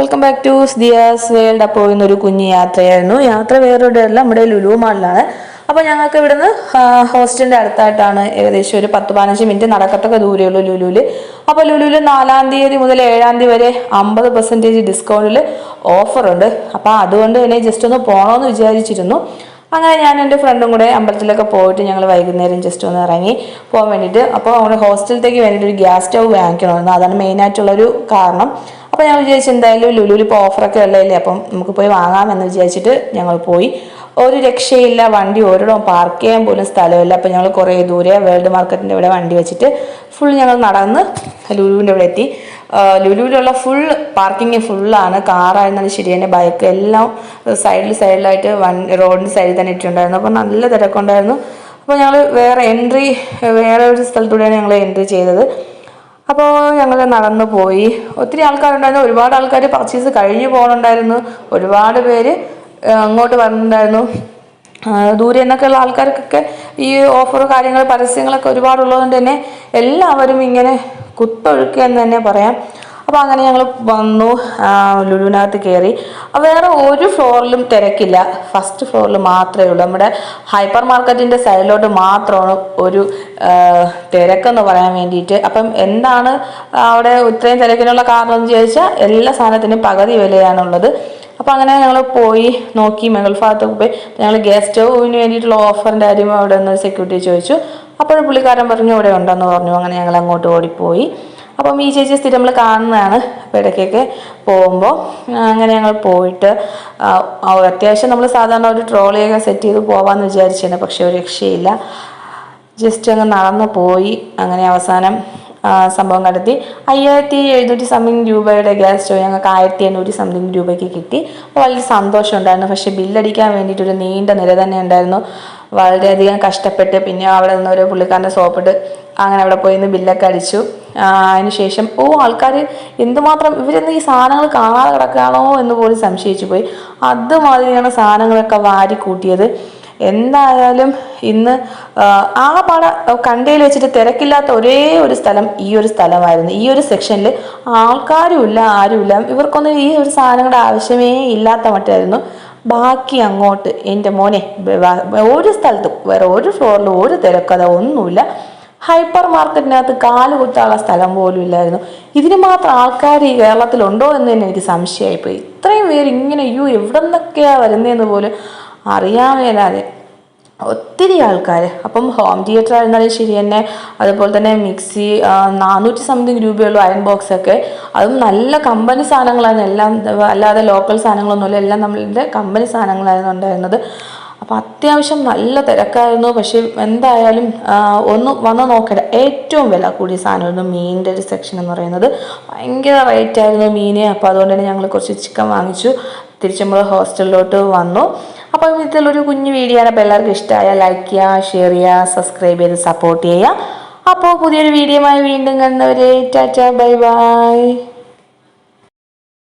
Welcome back to Diya's world അപ്പോൾ ഇന്നൊരു കുഞ്ഞു യാത്രയായിരുന്നു. യാത്ര വേറൊരു അല്ല നമ്മുടെ ലുലു മാളിലാണ്. അപ്പോൾ ഞങ്ങൾക്ക് ഇവിടുന്ന് ഹോസ്റ്റലിന്റെ അടുത്തായിട്ടാണ് ഏകദേശം ഒരു പത്ത് പതിനഞ്ച് മിനിറ്റ് നടക്കത്തക്ക ദൂരമുള്ളൂ ലുലുവിൽ അപ്പോൾ ലുലുവിൽ നാലാം തീയതി മുതൽ ഏഴാം തീയതി വരെ അമ്പത് പെർസെന്റേജ് ഡിസ്കൗണ്ടിൽ ഓഫറുണ്ട് അപ്പോൾ അതുകൊണ്ട് തന്നെ ജസ്റ്റ് ഒന്ന് പോകണമെന്ന് വിചാരിച്ചിരുന്നു. അങ്ങനെ ഞാൻ എന്റെ ഫ്രണ്ടും കൂടെ അമ്പലത്തിലൊക്കെ പോയിട്ട് ഞങ്ങൾ വൈകുന്നേരം ജസ്റ്റ് ഒന്ന് ഇറങ്ങി പോകാൻ വേണ്ടിയിട്ട്. അപ്പോൾ അവിടെ ഹോസ്റ്റലിലേക്ക് വേണ്ടിയിട്ട് ഒരു ഗ്യാസ് സ്റ്റൗ വാങ്ങിക്കണമായിരുന്നു. അതാണ് മെയിനായിട്ടുള്ളൊരു കാരണം. അപ്പോൾ ഞങ്ങൾ വിചാരിച്ചു എന്തായാലും ലുലുവിൽ ഇപ്പോൾ ഓഫറൊക്കെ ഉള്ളതല്ലേ അപ്പം നമുക്ക് പോയി വാങ്ങാമെന്ന് വിചാരിച്ചിട്ട് ഞങ്ങൾ പോയി. ഒരു രക്ഷയില്ല വണ്ടി ഒരിടവും പാർക്ക് ചെയ്യാൻ പോലും സ്ഥലമില്ല. അപ്പോൾ ഞങ്ങൾ കുറേ ദൂരെ വേൾഡ് മാർക്കറ്റിന്റെ ഇവിടെ വണ്ടി വെച്ചിട്ട് ഫുൾ ഞങ്ങൾ നടന്ന് ലുലുവിന്റെ ഇവിടെ എത്തി. ലുലുവിലുള്ള ഫുൾ പാർക്കിംഗ് ഫുള്ളാണ് കാറായിരുന്നാലും ശരി തന്നെ ബൈക്ക് എല്ലാം സൈഡിൽ സൈഡിലായിട്ട് വൺ റോഡിന്റെ സൈഡിൽ തന്നെ ഇട്ടിട്ടുണ്ടായിരുന്നു. അപ്പോൾ നല്ല തിരക്കുണ്ടായിരുന്നു. അപ്പോൾ ഞങ്ങൾ വേറെ എൻട്രി വേറെ ഒരു സ്ഥലത്തൂടെയാണ് ഞങ്ങൾ എൻട്രി ചെയ്തത്. അപ്പോൾ ഞങ്ങൾ നടന്നു പോയി. ഒത്തിരി ആൾക്കാരുണ്ടായിരുന്നു. ഒരുപാട് ആൾക്കാർ പർച്ചേസ് കഴിഞ്ഞു പോകുന്നുണ്ടായിരുന്നു ഒരുപാട് പേര് അങ്ങോട്ട് വന്നിട്ടുണ്ടായിരുന്നു. ദൂരെ നിന്നൊക്കെയുള്ള ആൾക്കാർക്കൊക്കെ ഈ ഓഫർ കാര്യങ്ങൾ പരസ്യങ്ങളൊക്കെ ഒരുപാടുള്ളതുകൊണ്ട് തന്നെ എല്ലാവരും ഇങ്ങനെ കുത്തൊഴുക്കുക എന്ന് തന്നെ പറയാം. അപ്പോൾ അങ്ങനെ ഞങ്ങൾ വന്നു ലുലുവിനകത്ത് കയറി വേറെ ഒരു ഫ്ലോറിലും തിരക്കില്ല. ഫസ്റ്റ് ഫ്ലോറിൽ മാത്രമേ ഉള്ളൂ. നമ്മുടെ ഹൈപ്പർ മാർക്കറ്റിന്റെ സൈഡിലോട്ട് മാത്രമാണ് ഒരു തിരക്കെന്ന് പറയാൻ വേണ്ടിയിട്ട്. അപ്പം എന്താണ് അവിടെ ഇത്രയും തിരക്കിനുള്ള കാരണം എന്ന് ചോദിച്ചാൽ എല്ലാ സാധനത്തിനും പകുതി വിലയാണുള്ളത്. അപ്പോൾ അങ്ങനെ ഞങ്ങൾ പോയി നോക്കി മെഗൾ ഭാഗത്തൊക്കെ പോയി ഞങ്ങൾ ഗ്യാസ് സ്റ്റൗവിന് വേണ്ടിയിട്ടുള്ള ഓഫറിന്റെ കാര്യം അവിടെ നിന്ന് സെക്യൂരിറ്റി ചോദിച്ചു. അപ്പോൾ പുള്ളിക്കാരൻ പറഞ്ഞു ഇവിടെ ഉണ്ടെന്ന് പറഞ്ഞു. അങ്ങനെ ഞങ്ങൾ അങ്ങോട്ട് ഓടിപ്പോയി. അപ്പം ഈ ചേച്ചി സ്ഥിരം നമ്മൾ കാണുന്നതാണ് അപ്പോൾ ഇടയ്ക്കൊക്കെ പോകുമ്പോൾ അങ്ങനെ ഞങ്ങൾ പോയിട്ട് അത്യാവശ്യം നമ്മൾ സാധാരണ ഒരു ട്രോളിയൊക്കെ സെറ്റ് ചെയ്ത് പോകാമെന്ന് വിചാരിച്ചേനെ പക്ഷേ ഒരു രക്ഷയില്ല. ജസ്റ്റ് അങ്ങ് നടന്നു പോയി അങ്ങനെ അവസാനം സംഭവം കണ്ടെത്തി അയ്യായിരത്തി എഴുന്നൂറ്റി സംതിങ് രൂപയുടെ ഗ്യാസ് സ്റ്റവ് ഞങ്ങൾക്ക് ആയിരത്തി എണ്ണൂറ്റി സംതിങ് രൂപയ്ക്ക് കിട്ടി. വലിയ സന്തോഷം ഉണ്ടായിരുന്നു പക്ഷേ ബില്ലടിക്കാൻ വേണ്ടിയിട്ട് ഒരു നീണ്ട നിര തന്നെ ഉണ്ടായിരുന്നു. വളരെയധികം കഷ്ടപ്പെട്ട് പിന്നെ അവിടെ നിന്ന് ഒരു പുള്ളിക്കാരന്റെ സോപ്പിട്ട് അങ്ങനെ അവിടെ പോയി നിന്ന് ബില്ലൊക്കെ അടിച്ചു. അതിനുശേഷം ഓ ആൾക്കാർ എന്തുമാത്രം ഇവരെന്ന് ഈ സാധനങ്ങൾ കാണാതെ കിടക്കുകയാണോ? എന്ന് പോലും സംശയിച്ചു പോയി. അതുമാതിരിയാണ് സാധനങ്ങളൊക്കെ വാരി കൂട്ടിയത്. എന്തായാലും ഇന്ന് ആ, ആ പാട കണ്ടയിൽ വെച്ചിട്ട് തിരക്കില്ലാത്ത ഒരേ ഒരു സ്ഥലം ഈ ഒരു സ്ഥലമായിരുന്നു. ഈ ഒരു സെക്ഷനിൽ ആൾക്കാരുമില്ല ആരുമില്ല. ഇവർക്കൊന്നും ഈ ഒരു സാധനങ്ങളുടെ ആവശ്യമേ ഇല്ലാത്ത മട്ടായിരുന്നു. ബാക്കി അങ്ങോട്ട് എന്റെ മോനെ ഒരു സ്ഥലത്തും വേറെ ഒരു ഫ്ലോറിലും ഒരു തിരക്കഥ ഒന്നുമില്ല. ഹൈപ്പർ മാർക്കറ്റിനകത്ത് കാൽ കുത്താനുള്ള സ്ഥലം പോലും ഇല്ലായിരുന്നു. ഇതിന് മാത്രം ആൾക്കാർ ഈ കേരളത്തിലുണ്ടോ എന്ന് തന്നെ എനിക്ക് സംശയമായിപ്പോയി ഇത്രയും പേര് ഇങ്ങനെ അയ്യോ എവിടെ നിന്നൊക്കെയാണ് വരുന്നതെന്ന് പോലും അറിയാൻ മേലാതെ. ഒത്തിരി ആൾക്കാർ അപ്പം ഹോം തിയേറ്റർ ആയിരുന്നാലും ശരി തന്നെ. അതുപോലെ തന്നെ മിക്സി നാനൂറ്റി സംതിങ് രൂപയുള്ള അയൺ ബോക്സ് ഒക്കെ. അതും നല്ല കമ്പനി സാധനങ്ങളായിരുന്നു. എല്ലാം അല്ലാതെ ലോക്കൽ സാധനങ്ങളൊന്നുമില്ല എല്ലാം നമ്മളുടെ കമ്പനി സാധനങ്ങളായിരുന്നു ഉണ്ടായിരുന്നത്. അപ്പം അത്യാവശ്യം നല്ല തിരക്കായിരുന്നു. പക്ഷേ എന്തായാലും ഒന്ന് വന്ന് നോക്കട്ടെ. ഏറ്റവും വില കൂടിയ സാധനമായിരുന്നു മീനിന്റെ ഒരു സെക്ഷൻ എന്ന് പറയുന്നത്. ഭയങ്കര റേറ്റ് ആയിരുന്നു മീന്. അപ്പോൾ അതുകൊണ്ട് തന്നെ ഞങ്ങൾ കുറച്ച് ചിക്കൻ വാങ്ങിച്ചു. തിരിച്ച് നമ്മൾ ഹോസ്റ്റലിലോട്ട് വന്നു. അപ്പം ഇതിലൊരു കുഞ്ഞു വീഡിയോ ആണ്. അപ്പോൾ എല്ലാവർക്കും ഇഷ്ടമായ ലൈക്ക് ചെയ്യുക ഷെയർ ചെയ്യുക സബ്സ്ക്രൈബ് ചെയ്ത് സപ്പോർട്ട് ചെയ്യുക. അപ്പോൾ പുതിയൊരു വീഡിയോയുമായി വീണ്ടും കണ്ടവരെ ടാറ്റ ബൈ ബൈ